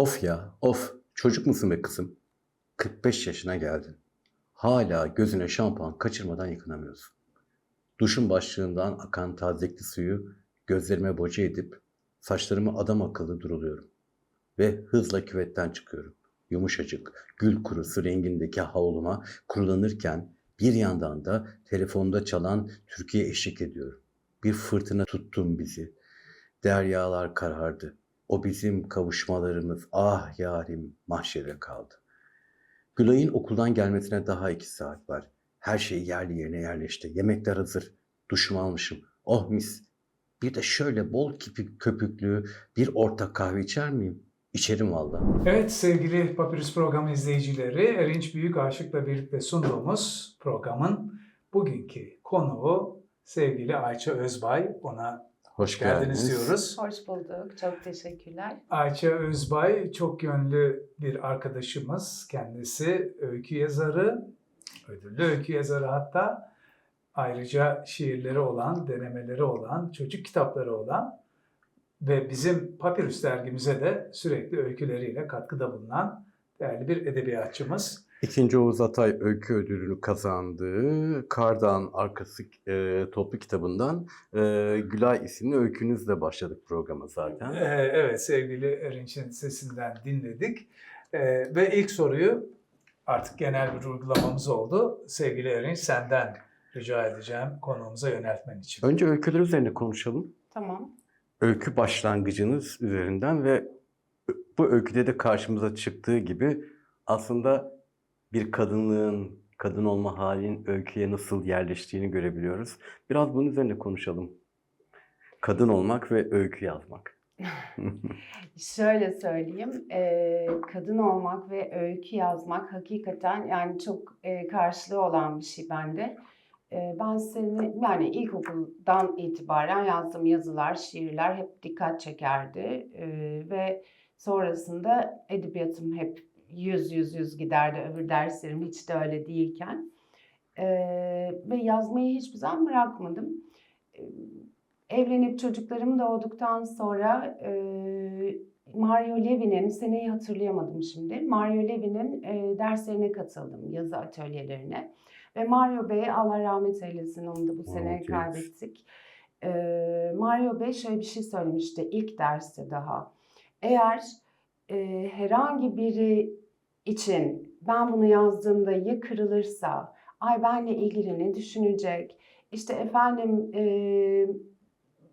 Of ya, of. Çocuk musun be kızım? 45 yaşına geldin. Hala gözüne şampuan kaçırmadan yıkanamıyorsun. Duşun başlığından akan tazekli suyu gözlerime boca edip saçlarımı adam akıllı duruluyorum. Ve hızla küvetten çıkıyorum. Yumuşacık, gül kurusu rengindeki havluma kurulanırken bir yandan da telefonda çalan Türkiye eşlik ediyorum. Bir fırtına tuttum bizi. Deryalar karardı. O bizim kavuşmalarımız ah yarim mahşere kaldı. Gülay'ın okuldan gelmesine daha iki saat var. Her şey yerli yerine yerleşti. Yemekler hazır. Duşumu almışım. Oh mis. Bir de şöyle bol kipi köpüklü bir orta kahve içer miyim? İçerim valla. Evet sevgili Papyrus programı izleyicileri, Erinç Büyük Aşık'la birlikte sunduğumuz programın bugünkü konuğu sevgili Ayça Özbay. Ona Hoş geldiniz geldiniz. diyoruz. Hoş bulduk. Çok teşekkürler. Ayça Özbay çok yönlü bir arkadaşımız. Kendisi öykü yazarı, ödüllü öykü yazarı hatta. Ayrıca şiirleri olan, denemeleri olan, çocuk kitapları olan ve bizim Papyrus dergimize de sürekli öyküleriyle katkıda bulunan değerli bir edebiyatçımız. İkinci Oğuz Atay Öykü Ödülünü kazandığı Kardan Arkası e, toplu kitabından e, Gülay isimli öykünüzle başladık programa zaten. Ee, evet sevgili Erinç'in sesinden dinledik. Ee, ve ilk soruyu artık genel bir uygulamamız oldu. Sevgili Erinç senden rica edeceğim konuğumuza yöneltmen için. Önce öyküler üzerine konuşalım. Tamam. Öykü başlangıcınız üzerinden ve bu öyküde de karşımıza çıktığı gibi aslında bir kadınlığın, kadın olma halinin öyküye nasıl yerleştiğini görebiliyoruz. Biraz bunun üzerine konuşalım. Kadın olmak ve öykü yazmak. Şöyle söyleyeyim. e, kadın olmak ve öykü yazmak hakikaten yani çok e, karşılığı olan bir şey bende. E, ben seni yani ilkokuldan itibaren yazdığım yazılar, şiirler hep dikkat çekerdi. E, ve sonrasında edebiyatım hep yüz yüz yüz giderdi. Öbür derslerim hiç de öyle değilken. E, ve yazmayı hiçbir zaman bırakmadım. E, Evlenip çocuklarım doğduktan sonra e, Mario Levy'nin, seneyi hatırlayamadım şimdi, Mario Levy'nin e, derslerine katıldım, yazı atölyelerine. Ve Mario Bey, Allah rahmet eylesin, onu da bu sene Evet. kaybettik. E, Mario Bey şöyle bir şey söylemişti ilk derste daha. Eğer e, herhangi biri için ben bunu yazdığımda ya kırılırsa, ay benle ilgili ne düşünecek, işte efendim e,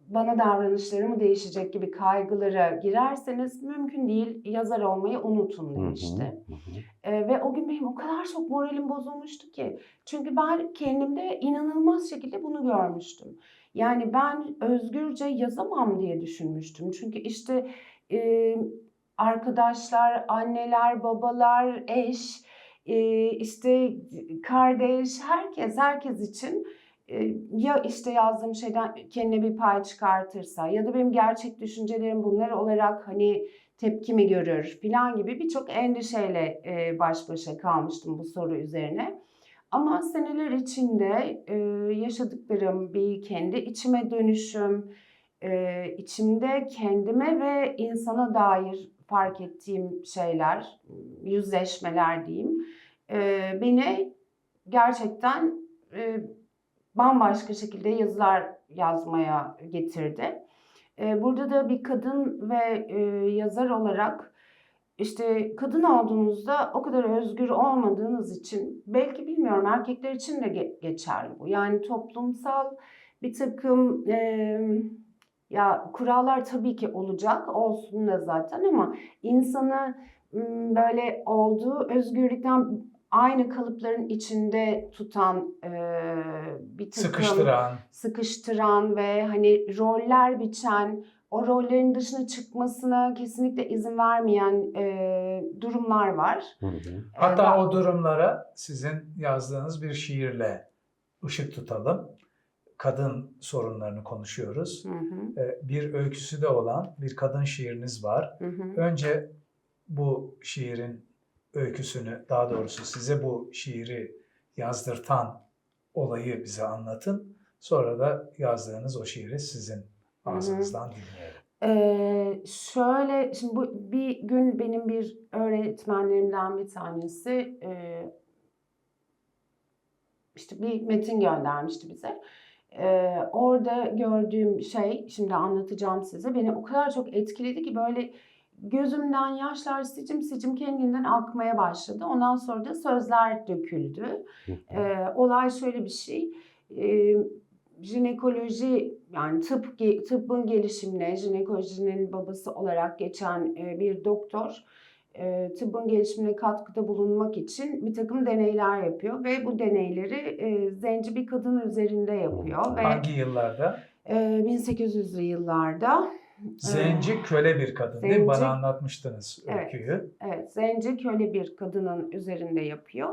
bana davranışları mı değişecek gibi kaygılara girerseniz mümkün değil yazar olmayı unutun demişti. Hı hı, hı. Ee, ve o gün benim o kadar çok moralim bozulmuştu ki. Çünkü ben kendimde inanılmaz şekilde bunu görmüştüm. Yani ben özgürce yazamam diye düşünmüştüm. Çünkü işte e, arkadaşlar, anneler, babalar, eş, e, işte kardeş, herkes, herkes için e, ya işte yazdığım şeyden kendine bir pay çıkartırsa ya da benim gerçek düşüncelerim bunlar olarak hani tepkimi görür filan gibi birçok endişeyle e, baş başa kalmıştım bu soru üzerine. Ama seneler içinde yaşadıklarım, bir kendi içime dönüşüm, içimde kendime ve insana dair fark ettiğim şeyler, yüzleşmeler diyeyim, e, beni gerçekten e, bambaşka şekilde yazılar yazmaya getirdi. Ee, Burada da bir kadın ve e, yazar olarak işte kadın olduğunuzda o kadar özgür olmadığınız için belki bilmiyorum erkekler için de ge- geçerli bu. Yani toplumsal bir takım e, ya kurallar tabii ki olacak olsun da zaten ama insanı böyle olduğu özgürlükten aynı kalıpların içinde tutan e, bir takım Sıkıştıran, sıkıştıran ve hani roller biçen, o rollerin dışına çıkmasına kesinlikle izin vermeyen e, durumlar var. Hı hı. Hatta ben- o durumlara sizin yazdığınız bir şiirle ışık tutalım. Kadın sorunlarını konuşuyoruz. Hı hı, Ee, Bir öyküsü de olan bir kadın şiiriniz var. hı hı. Önce bu şiirin öyküsünü, daha doğrusu size bu şiiri yazdırtan olayı bize anlatın. Sonra da yazdığınız o şiiri sizin ağzınızdan dinleyelim. Ee, şöyle, şimdi bu bir gün benim bir öğretmenlerimden bir tanesi e, işte bir metin göndermişti bize. Ee, orada gördüğüm şey, şimdi anlatacağım size, beni o kadar çok etkiledi ki böyle gözümden yaşlar sicim sicim kendinden akmaya başladı. Ondan sonra da sözler döküldü. Ee, olay şöyle bir şey. Ee, jinekoloji yani tıp tıbbın gelişimine jinekolojinin babası olarak geçen bir doktor e, tıbbın gelişimine katkıda bulunmak için bir takım deneyler yapıyor ve bu deneyleri e, zenci bir kadın üzerinde yapıyor ve Hangi yıllarda? e, 1800'lü yıllarda Zenci köle bir kadın değil mi? Zenci- Bana anlatmıştınız Evet. öyküyü. Evet, zenci köle bir kadının üzerinde yapıyor.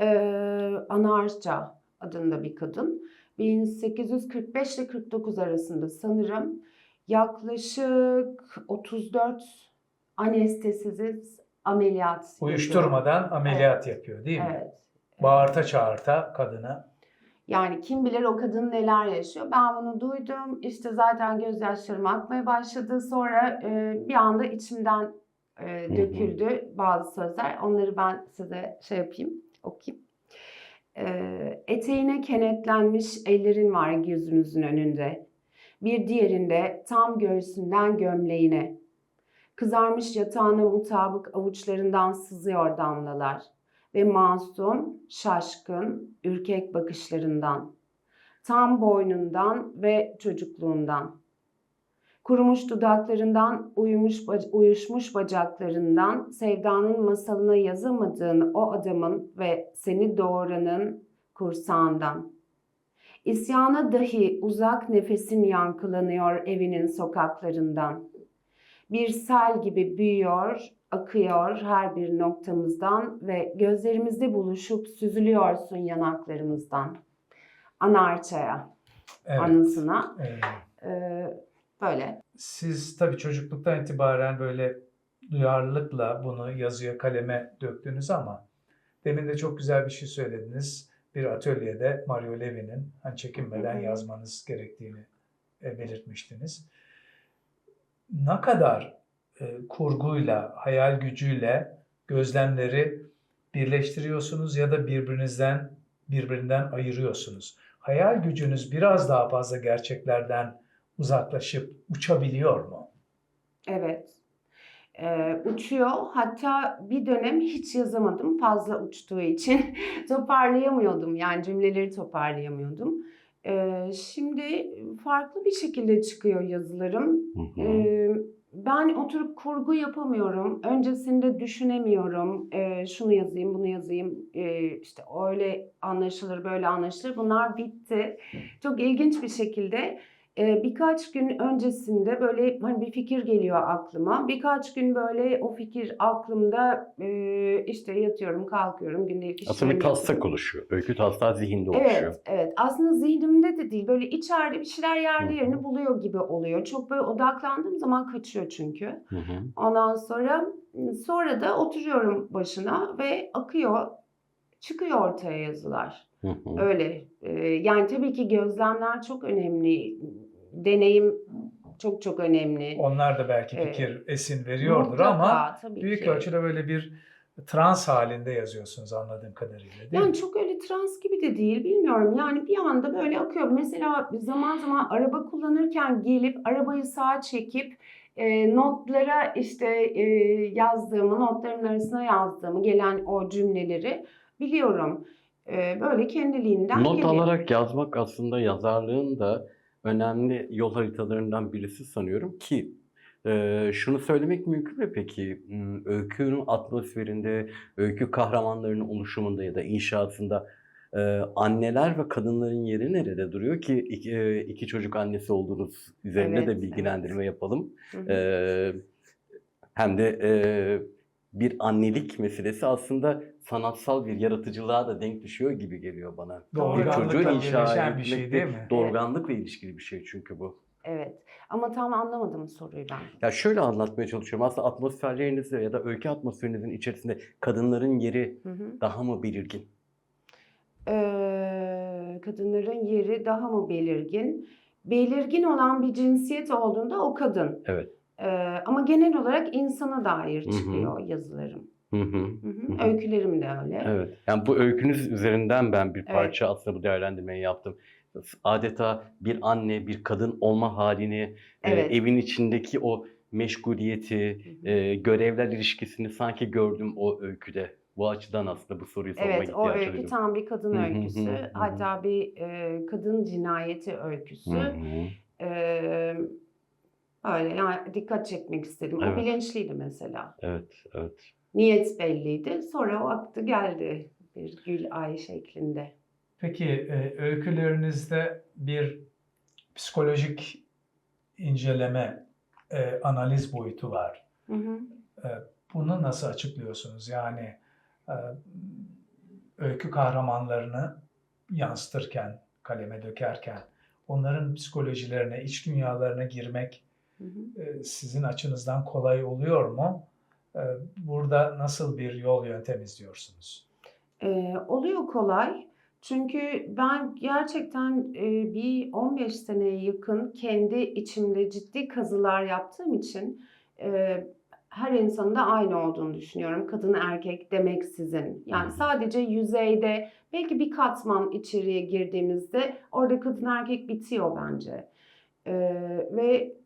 Ee, Anarca adında bir kadın. 1845 ile 49 arasında sanırım yaklaşık 34 anestezisiz ameliyat yapıyor. Uyuşturmadan ameliyat yapıyor değil mi? Evet. Bağırta çağırta kadına. Yani kim bilir o kadın neler yaşıyor. Ben bunu duydum. İşte zaten gözyaşlarım akmaya başladı. Sonra e, bir anda içimden e, döküldü bazı sözler. Onları ben size şey yapayım, okuyayım. E, eteğine kenetlenmiş ellerin var gözünüzün önünde. Bir diğerinde tam göğsünden gömleğine. Kızarmış yatağına mutabık avuçlarından sızıyor damlalar ve masum, şaşkın, ürkek bakışlarından, tam boynundan ve çocukluğundan, kurumuş dudaklarından, uyumuş, uyuşmuş bacaklarından, sevdanın masalına yazamadığın o adamın ve seni doğuranın kursağından. İsyana dahi uzak nefesin yankılanıyor evinin sokaklarından. Bir sel gibi büyüyor, akıyor her bir noktamızdan ve gözlerimizde buluşup süzülüyorsun yanaklarımızdan. Anarçaya Evet. anısına. Ee, Ee, böyle. siz tabii çocukluktan itibaren böyle duyarlılıkla bunu yazıya kaleme döktünüz ama demin de çok güzel bir şey söylediniz. Bir atölyede Mario Levy'nin hani çekinmeden yazmanız gerektiğini e, belirtmiştiniz. Ne kadar e, kurguyla, hayal gücüyle gözlemleri birleştiriyorsunuz ya da birbirinizden birbirinden ayırıyorsunuz. Hayal gücünüz biraz daha fazla gerçeklerden uzaklaşıp uçabiliyor mu? Evet. Ee, uçuyor. Hatta bir dönem hiç yazamadım fazla uçtuğu için. toparlayamıyordum. Yani cümleleri toparlayamıyordum. Ee, şimdi farklı bir şekilde çıkıyor yazılarım. Hı hı. Ee, ben oturup kurgu yapamıyorum. Öncesinde düşünemiyorum. Ee, şunu yazayım, bunu yazayım. Ee, işte öyle anlaşılır, böyle anlaşılır. Bunlar bitti. Çok ilginç bir şekilde e, birkaç gün öncesinde böyle hani bir fikir geliyor aklıma. Birkaç gün böyle o fikir aklımda e, işte yatıyorum, kalkıyorum, gündelik Aslında işlerimi bir taslak oluşuyor. Öykü taslağı zihinde oluşuyor. Evet, evet. Aslında zihnimde de değil. Böyle içeride bir şeyler yerli yerini buluyor gibi oluyor. Çok böyle odaklandığım zaman kaçıyor çünkü. Hı hı. Ondan sonra sonra da oturuyorum başına ve akıyor. Çıkıyor ortaya yazılar. Öyle. Yani tabii ki gözlemler çok önemli. Deneyim çok çok önemli. Onlar da belki Evet. fikir esin veriyordur Mutlaka, ama tabii büyük ki. ölçüde böyle bir trans halinde yazıyorsunuz anladığım kadarıyla değil Yani mi? çok öyle trans gibi de değil bilmiyorum. Yani bir anda böyle akıyor. Mesela zaman zaman araba kullanırken gelip arabayı sağa çekip e, notlara işte e, yazdığımı, notlarımın arasına yazdığımı gelen o cümleleri biliyorum. E, böyle kendiliğinden Not geliyor. alarak yazmak aslında yazarlığın da önemli yol haritalarından birisi sanıyorum ki e, şunu söylemek mümkün mü peki? Hmm, Öykünün atmosferinde, öykü kahramanlarının oluşumunda ya da inşasında e, anneler ve kadınların yeri nerede duruyor ki iki, e, iki çocuk annesi olduğunuz üzerine Evet, de bilgilendirme yapalım. Hı hı. Ee, hem de e, bir annelik meselesi aslında sanatsal bir yaratıcılığa da denk düşüyor gibi geliyor bana. Bir çocuğu inşa birleşen bir şey etmek değil de mi? Doğurganlıkla ilişkili bir şey çünkü bu. Evet. Ama tam anlamadım soruyu ben. Ya şöyle anlatmaya çalışıyorum. Aslında atmosferlerinizde ya da öykü atmosferinizin içerisinde kadınların yeri Hı hı. daha mı belirgin? Ee, kadınların yeri daha mı belirgin? belirgin olan bir cinsiyet olduğunda o kadın. Evet. Ee, ama genel olarak insana dair çıkıyor yazılarım. Hı hı. Hı hı. Öykülerim de öyle. Evet. Yani bu öykünüz üzerinden ben bir Evet. parça aslında bu değerlendirmeyi yaptım. Adeta bir anne, bir kadın olma halini, e, Evet. evin içindeki o meşguliyeti, Hı hı. e, görevler ilişkisini sanki gördüm o öyküde. Bu açıdan aslında bu soruyu sormaya Evet, o ihtiyaç öykü tam bir kadın Hı hı hı öyküsü. hı. Hatta bir e, kadın cinayeti öyküsü. Hı hı. Ee, öyle yani dikkat çekmek istedim. Evet. O bilinçliydi mesela. Evet, evet. Niyet belliydi. Sonra o aktı geldi bir gül ay şeklinde. Peki e, öykülerinizde bir psikolojik inceleme, e, analiz boyutu var. Hı hı. E, bunu nasıl açıklıyorsunuz? Yani e, öykü kahramanlarını yansıtırken, kaleme dökerken onların psikolojilerine, iç dünyalarına girmek Hı hı. e, sizin açınızdan kolay oluyor mu? E, Burada nasıl bir yol yöntem izliyorsunuz? Ee, oluyor kolay. Çünkü ben gerçekten e, bir 15 seneye yakın kendi içimde ciddi kazılar yaptığım için e, her insanın da aynı olduğunu düşünüyorum. Kadın erkek demeksizin. Yani Hı hı. sadece yüzeyde belki bir katman içeriye girdiğimizde orada kadın erkek bitiyor bence. Ee, ve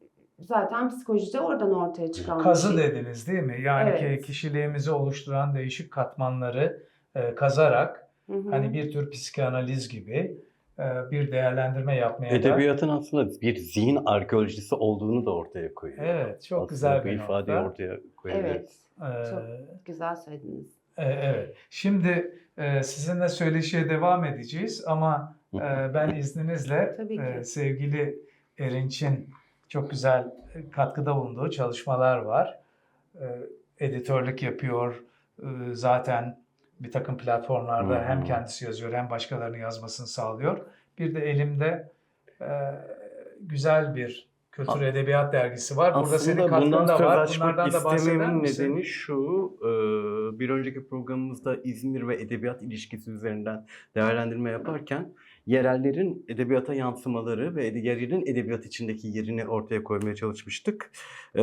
zaten psikolojide oradan ortaya çıkan bir Kazı şey. dediniz değil mi? Yani ki Evet. kişiliğimizi oluşturan değişik katmanları e, kazarak Hı hı. hani bir tür psikanaliz gibi e, bir değerlendirme yapmaya da Edebiyatın aslında bir zihin arkeolojisi olduğunu da ortaya koyuyor. Evet, çok Aslında güzel bir ifadeyi nokta. ortaya koyabiliriz. Evet, Ee, çok güzel söylediniz. e, evet. Şimdi e, sizinle söyleşiye devam edeceğiz ama e, ben izninizle Tabii ki. e, sevgili Erinç'in çok güzel katkıda bulunduğu çalışmalar var. E, editörlük yapıyor. E, zaten bir takım platformlarda hı. hem kendisi yazıyor hem başkalarının yazmasını sağlıyor. Bir de elimde e, güzel bir kültür edebiyat dergisi var. Burada senin katkın da var. Bunlardan da bahseder misin? nedeni şu, e, bir önceki programımızda İzmir ve edebiyat ilişkisi üzerinden değerlendirme yaparken yerellerin edebiyata yansımaları ve yerelin edebiyat içindeki yerini ortaya koymaya çalışmıştık. E,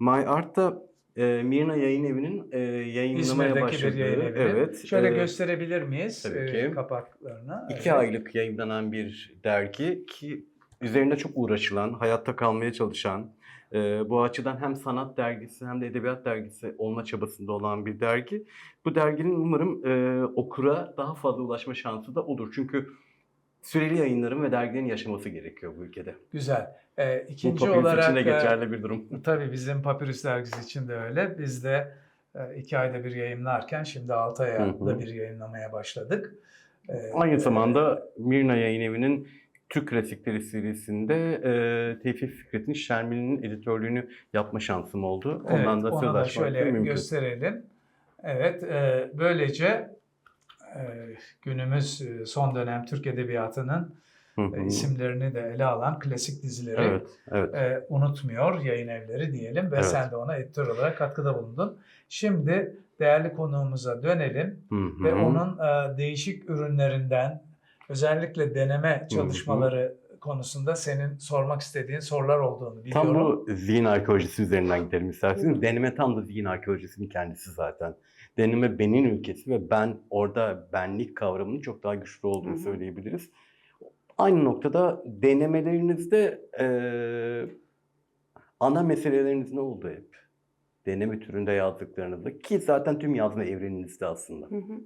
My Art'ta e, Mirna Yayın Evi'nin e, yayınlamaya İzmir'deki başladığı, bir yayın evi. evet, Şöyle e, gösterebilir miyiz tabii e, ki. kapaklarını? İki Evet. aylık yayınlanan bir dergi ki üzerinde çok uğraşılan, hayatta kalmaya çalışan, e, bu açıdan hem sanat dergisi hem de edebiyat dergisi olma çabasında olan bir dergi. Bu derginin umarım e, okura daha fazla ulaşma şansı da olur. Çünkü süreli yayınların ve dergilerin yaşaması gerekiyor bu ülkede. Güzel. E, Bu ikinci Papyrus olarak için de e, geçerli bir durum. tabii bizim Papyrus dergisi için de öyle. Biz de e, iki ayda bir yayınlarken şimdi altı Hı aya hı. da bir yayınlamaya başladık. E, Aynı zamanda Mirna Yayın Evi'nin Türk Klasikleri serisinde e, Tevfik Fikret'in Şermin'in editörlüğünü yapma şansım oldu. Evet, Ondan da söz açmak şöyle mümkün. gösterelim. Evet, e, böylece e, günümüz son dönem Türk Edebiyatının e, isimlerini de ele alan klasik dizileri Evet, evet. e, unutmuyor yayın evleri diyelim ve Evet. sen de ona editör olarak katkıda bulundun. Şimdi değerli konuğumuza dönelim Hı hı. ve onun e, değişik ürünlerinden özellikle deneme çalışmaları konusunda senin sormak istediğin sorular olduğunu biliyorum. Tam bu zihin arkeolojisi üzerinden gidelim isterseniz. Deneme tam da zihin arkeolojisinin kendisi zaten. Deneme benin ülkesi ve ben orada benlik kavramının çok daha güçlü olduğunu Hı hı. söyleyebiliriz. Aynı noktada denemelerinizde eee, ana meseleleriniz ne oldu hep? Deneme türünde yazdıklarınızda ki zaten tüm yazma evreninizde aslında. Hı hı.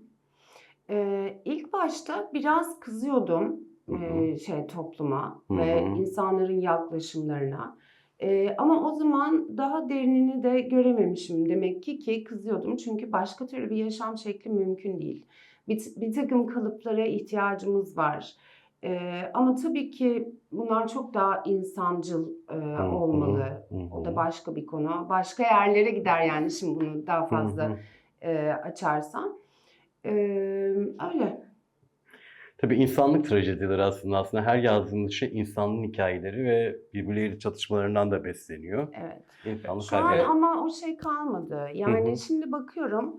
Ee, ilk başta biraz kızıyordum Hı hı. e, şey topluma Hı ve hı. insanların yaklaşımlarına. Ee, ama o zaman daha derinini de görememişim demek ki ki kızıyordum çünkü başka türlü bir yaşam şekli mümkün değil. Bir, bir takım kalıplara ihtiyacımız var. Ee, ama tabii ki bunlar çok daha insancıl e, hı, olmalı. hı O da başka bir konu. Başka yerlere gider yani şimdi bunu daha Hı hı. fazla e, açarsam. Ee, öyle. Tabii insanlık trajedileri aslında aslında her yazdığınız şey insanlığın hikayeleri ve birbirleriyle çatışmalarından da besleniyor. Evet. İnsanlık Şu an ama o şey kalmadı. Yani hı. şimdi bakıyorum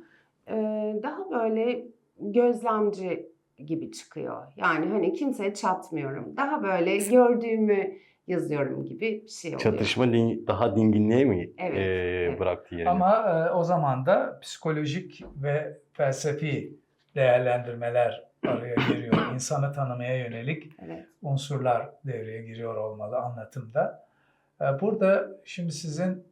e, daha böyle gözlemci gibi çıkıyor. Yani hani kimseye çatmıyorum. Daha böyle gördüğümü yazıyorum gibi bir şey oluyor. Çatışma din- daha dinginliğe mi Evet, e, evet. bıraktı yerini? Ama e, o zaman da psikolojik ve felsefi değerlendirmeler araya giriyor. İnsanı tanımaya yönelik Evet. unsurlar devreye giriyor olmalı anlatımda. E, Burada şimdi sizin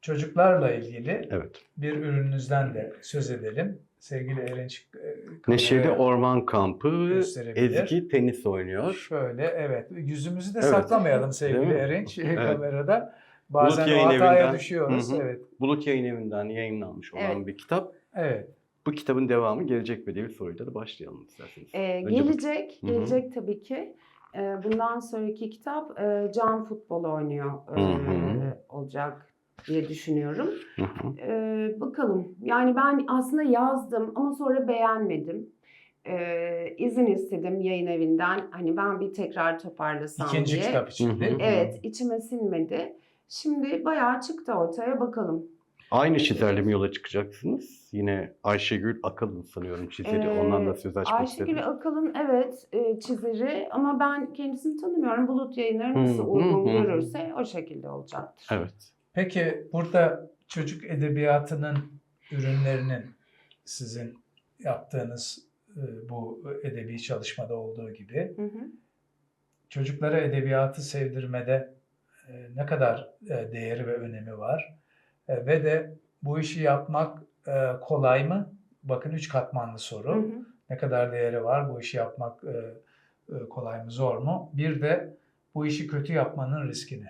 çocuklarla ilgili Evet. bir ürününüzden de söz edelim. Sevgili Erinç e, Neşeli Orman Kampı. Ezgi tenis oynuyor. Şöyle evet yüzümüzü de Evet. saklamayalım sevgili? Erinç Evet. kamerada. Bazen Yayın o hataya Evi'nden. düşüyoruz. Hı hı. Evet. Bulut Yayın Evi'nden yayınlanmış olan Evet. bir kitap. Evet. Bu kitabın devamı gelecek mi diye bir soruyla da başlayalım isterseniz. Ee, Önce bu- gelecek, gelecek tabii ki. Ee, bundan sonraki kitap e, Can Futbol oynuyor e, olacak diye düşünüyorum. Hı hı. Ee, bakalım. Yani ben aslında yazdım ama sonra beğenmedim. Ee, izin istedim yayın evinden. Hani ben bir tekrar toparlasam İkinci diye. kitap için değil mi? Evet, içime sinmedi. Şimdi bayağı çıktı ortaya bakalım. Aynı çizerle mi yola çıkacaksınız? Yine Ayşegül Akalın sanıyorum çizeri. Ee, Ondan da söz açmak Ayşegül istedim. Akalın evet e, çizeri ama ben kendisini tanımıyorum. Bulut yayınları nasıl uygun görürse o şekilde olacaktır. Evet. Peki burada çocuk edebiyatının ürünlerinin sizin yaptığınız e, bu edebi çalışmada olduğu gibi Hı hı. çocuklara edebiyatı sevdirmede e, ne kadar e, değeri ve önemi var E, ve de bu işi yapmak e, kolay mı? Bakın üç katmanlı soru. Hı hı. Ne kadar değeri var? Bu işi yapmak e, e, kolay mı, zor mu? Bir de bu işi kötü yapmanın riskini.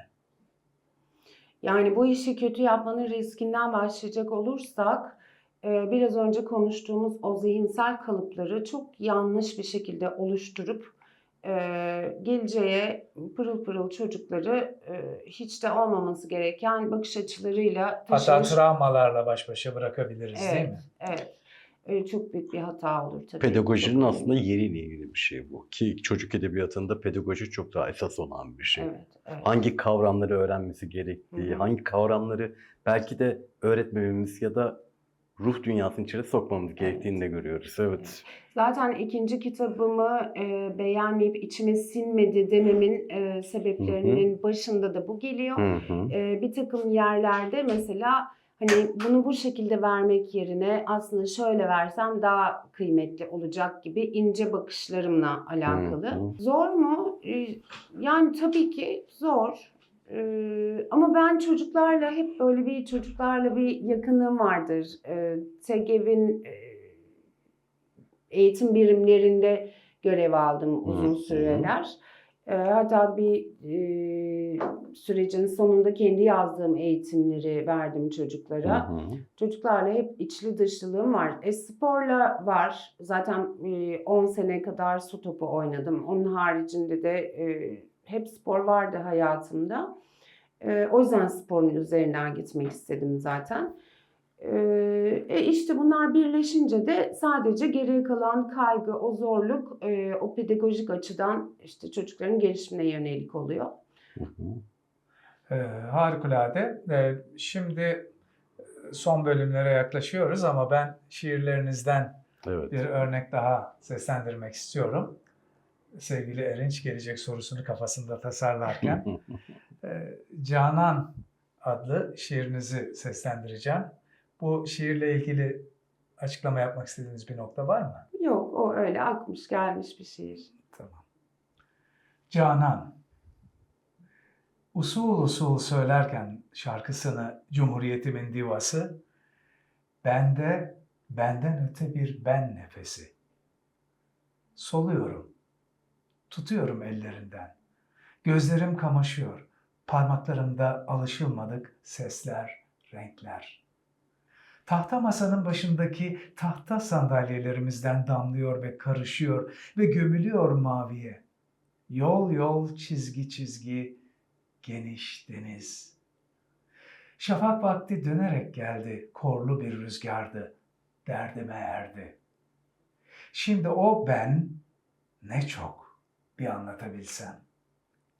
Yani bu işi kötü yapmanın riskinden başlayacak olursak e, biraz önce konuştuğumuz o zihinsel kalıpları çok yanlış bir şekilde oluşturup e, geleceğe pırıl pırıl çocukları e, hiç de olmaması gereken bakış açılarıyla Hatta taşımış. travmalarla baş başa bırakabiliriz değil mi? Evet. Evet, çok büyük bir hata olur tabii. Pedagojinin Çok aslında yeriyle ilgili bir şey bu. Ki çocuk edebiyatında pedagoji çok daha esas olan bir şey. Evet, evet. Hangi kavramları öğrenmesi gerektiği, Hı hı. hangi kavramları belki de öğretmememiz ya da ruh dünyasının içine sokmamız gerektiğini de görüyoruz. Evet. Zaten ikinci kitabımı e, beğenmeyip içime sinmedi dememin e, sebeplerinin başında da bu geliyor. E, bir takım yerlerde mesela hani bunu bu şekilde vermek yerine aslında şöyle versem daha kıymetli olacak gibi ince bakışlarımla alakalı. Hı hı. Zor mu? E, yani tabii ki zor. E, ama ben çocuklarla hep böyle bir çocuklarla bir yakınlığım vardır. E, TEGEV'in e, eğitim birimlerinde görev aldım uzun süreler. E, hatta bir e, sürecin sonunda kendi yazdığım eğitimleri verdim çocuklara. Hı hı. Çocuklarla hep içli dışlılığım var. E, sporla var. Zaten e, 10 sene kadar su topu oynadım. Onun haricinde de e, hep spor vardı hayatımda. E, o yüzden sporun üzerinden gitmek istedim zaten. E, e, işte bunlar birleşince de sadece geriye kalan kaygı, o zorluk, e, o pedagojik açıdan işte çocukların gelişimine yönelik oluyor. Hı hı. Ee, harikulade. Ee, şimdi e, son bölümlere yaklaşıyoruz ama ben şiirlerinizden Evet. bir örnek daha seslendirmek istiyorum. Sevgili Erinç gelecek sorusunu kafasında tasarlarken. Ee, Canan adlı şiirinizi seslendireceğim. Bu şiirle ilgili açıklama yapmak istediğiniz bir nokta var mı? Yok o öyle akmış gelmiş bir şiir. Tamam. Canan. Usul usul söylerken şarkısını Cumhuriyetimin divası, bende benden öte bir ben nefesi. Soluyorum, tutuyorum ellerinden. Gözlerim kamaşıyor, parmaklarımda alışılmadık sesler, renkler. Tahta masanın başındaki tahta sandalyelerimizden damlıyor ve karışıyor ve gömülüyor maviye. Yol yol çizgi çizgi geniş deniz. Şafak vakti dönerek geldi korlu bir rüzgardı. Derdime erdi. Şimdi o ben ne çok bir anlatabilsem.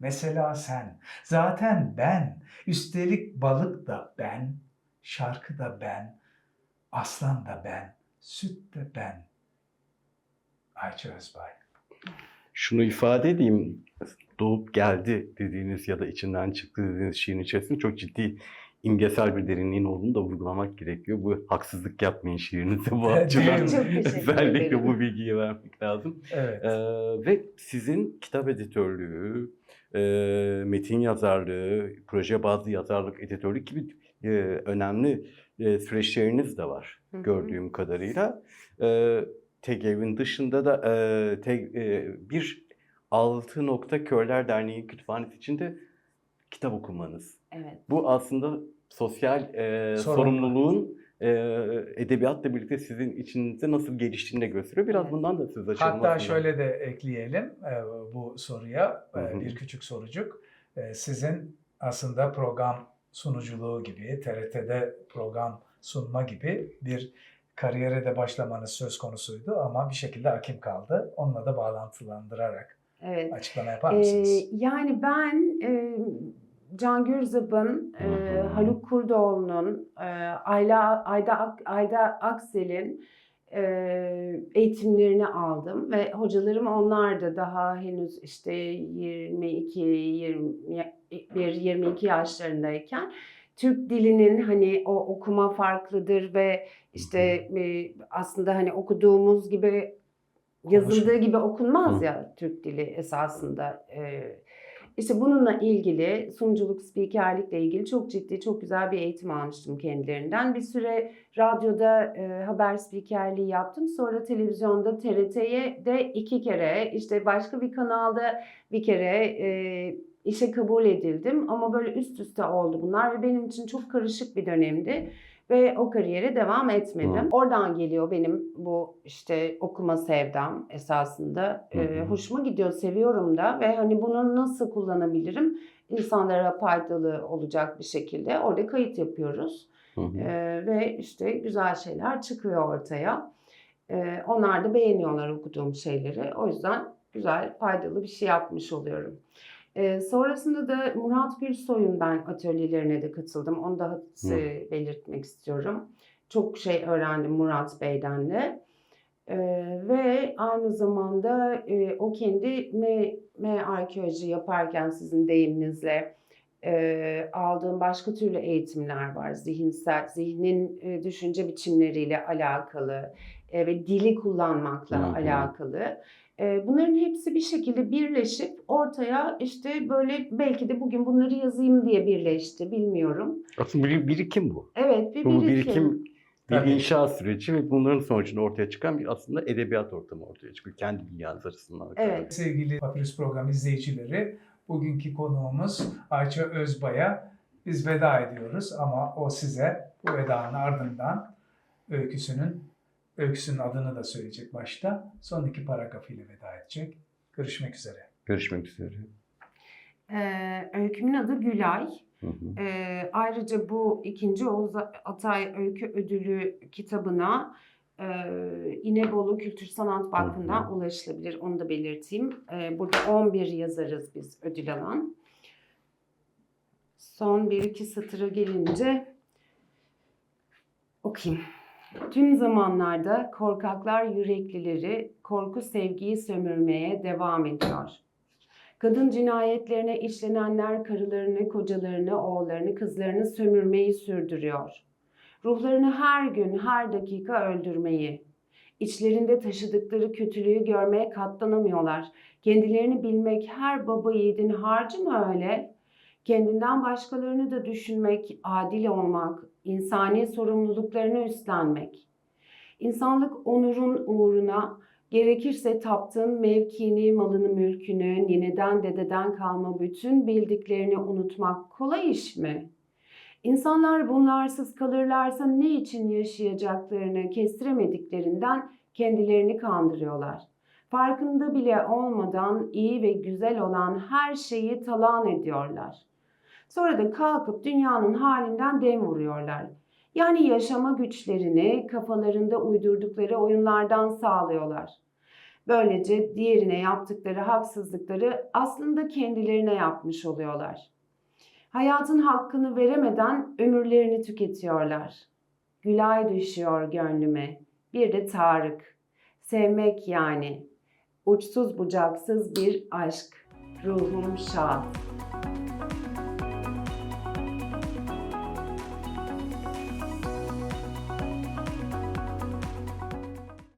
Mesela sen, zaten ben, üstelik balık da ben, şarkı da ben, aslan da ben, süt de ben. Ayça Özbay. Şunu ifade edeyim. Doğup geldi dediğiniz ya da içinden çıktı dediğiniz şiirin içerisinde çok ciddi imgesel bir derinliğin olduğunu da vurgulamak gerekiyor. Bu haksızlık yapmayın şiirinize bu açıdan. Özellikle bu bilgiyi vermek lazım. Evet. Ee, ve sizin kitap editörlüğü, e, metin yazarlığı, proje bazlı yazarlık, editörlük gibi e, önemli e, süreçleriniz de var gördüğüm kadarıyla. E, TEGEV'in dışında da e, te- e, bir Altı Nokta Körler Derneği kütüphanesi içinde kitap okumanız. Evet. Bu aslında sosyal e, Sorumlu. sorumluluğun e, edebiyatla birlikte sizin içinizde nasıl geliştiğini de gösteriyor. Biraz bundan da söz açalım. Hatta aslında. şöyle de ekleyelim e, bu soruya e, bir küçük sorucuk. E, Sizin aslında program sunuculuğu gibi, TRT'de program sunma gibi bir kariyere de başlamanız söz konusuydu ama bir şekilde hakim kaldı. Onunla da bağlantılandırarak Evet. açıklama yapar Ee, mısınız? yani ben e, Can Gürzap'ın, e. Haluk Kurdoğlu'nun, e, Ayla, Ayda, Ak- Ayda Aksel'in e, eğitimlerini aldım ve hocalarım onlar da daha henüz işte 22, 21, 22 yaşlarındayken Türk dilinin hani o okuma farklıdır ve işte e, aslında hani okuduğumuz gibi yazıldığı gibi okunmaz ya Türk dili esasında. Ee, işte bununla ilgili sunuculuk, spikerlikle ilgili çok ciddi, çok güzel bir eğitim almıştım kendilerinden. Bir süre radyoda e, haber spikerliği yaptım. Sonra televizyonda TRT'ye de iki kere, işte başka bir kanalda bir kere e, işe kabul edildim. Ama böyle üst üste oldu bunlar ve benim için çok karışık bir dönemdi ve o kariyere devam etmedim. Hı. Oradan geliyor benim bu işte okuma sevdam esasında. Hı hı. Hoşuma gidiyor, seviyorum da ve hani bunu nasıl kullanabilirim? İnsanlara faydalı olacak bir şekilde orada kayıt yapıyoruz. Hı hı. Ve işte güzel şeyler çıkıyor ortaya. Onlar da beğeniyorlar okuduğum şeyleri. O yüzden güzel, faydalı bir şey yapmış oluyorum. Ee, sonrasında da Murat Gülsoy'un ben atölyelerine de katıldım. Onu da size belirtmek istiyorum. Çok şey öğrendim Murat Bey'den de. Ee, ve aynı zamanda e, o kendi me, me arkeoloji yaparken sizin deyiminizle e, aldığım başka türlü eğitimler var. Zihinsel, zihnin e, düşünce biçimleriyle alakalı e, ve dili kullanmakla Hı hı. alakalı. E, bunların hepsi bir şekilde birleşip ortaya işte böyle belki de bugün bunları yazayım diye birleşti bilmiyorum. Aslında bir birikim bu. Evet bir Bu birikim. birikim bir Tabii. inşa süreci ve bunların sonucunda ortaya çıkan bir aslında edebiyat ortamı ortaya çıkıyor. Kendi dünyanız açısından. Evet. Sevgili Papyrus Program izleyicileri, bugünkü konuğumuz Ayça Özbay'a biz veda ediyoruz ama o size bu vedanın ardından öyküsünün öyküsünün adını da söyleyecek başta. Son iki paragrafıyla veda edecek. Görüşmek üzere. Görüşmek üzere. Ee, öykümün adı Gülay. Hı hı. Ee, ayrıca bu ikinci Oğuz Atay Öykü Ödülü kitabına e, İnebolu Kültür Sanat Vakfı'ndan ulaşılabilir. Onu da belirteyim. Ee, burada 11 yazarız biz ödül alan. Son bir iki satıra gelince okuyayım. Tüm zamanlarda korkaklar yüreklileri korku sevgiyi sömürmeye devam ediyor. Kadın cinayetlerine işlenenler karılarını, kocalarını, oğullarını, kızlarını sömürmeyi sürdürüyor. Ruhlarını her gün, her dakika öldürmeyi. İçlerinde taşıdıkları kötülüğü görmeye katlanamıyorlar. Kendilerini bilmek her baba yiğidin harcı mı öyle? Kendinden başkalarını da düşünmek, adil olmak, insani sorumluluklarını üstlenmek. İnsanlık onurun uğruna Gerekirse taptığın mevkini, malını, mülkünü, nineden dededen kalma bütün bildiklerini unutmak kolay iş mi? İnsanlar bunlarsız kalırlarsa ne için yaşayacaklarını kestiremediklerinden kendilerini kandırıyorlar. Farkında bile olmadan iyi ve güzel olan her şeyi talan ediyorlar. Sonra da kalkıp dünyanın halinden dem vuruyorlar. Yani yaşama güçlerini kafalarında uydurdukları oyunlardan sağlıyorlar. Böylece diğerine yaptıkları haksızlıkları aslında kendilerine yapmış oluyorlar. Hayatın hakkını veremeden ömürlerini tüketiyorlar. Gülay düşüyor gönlüme, bir de Tarık. Sevmek yani. Uçsuz bucaksız bir aşk. Ruhum şad.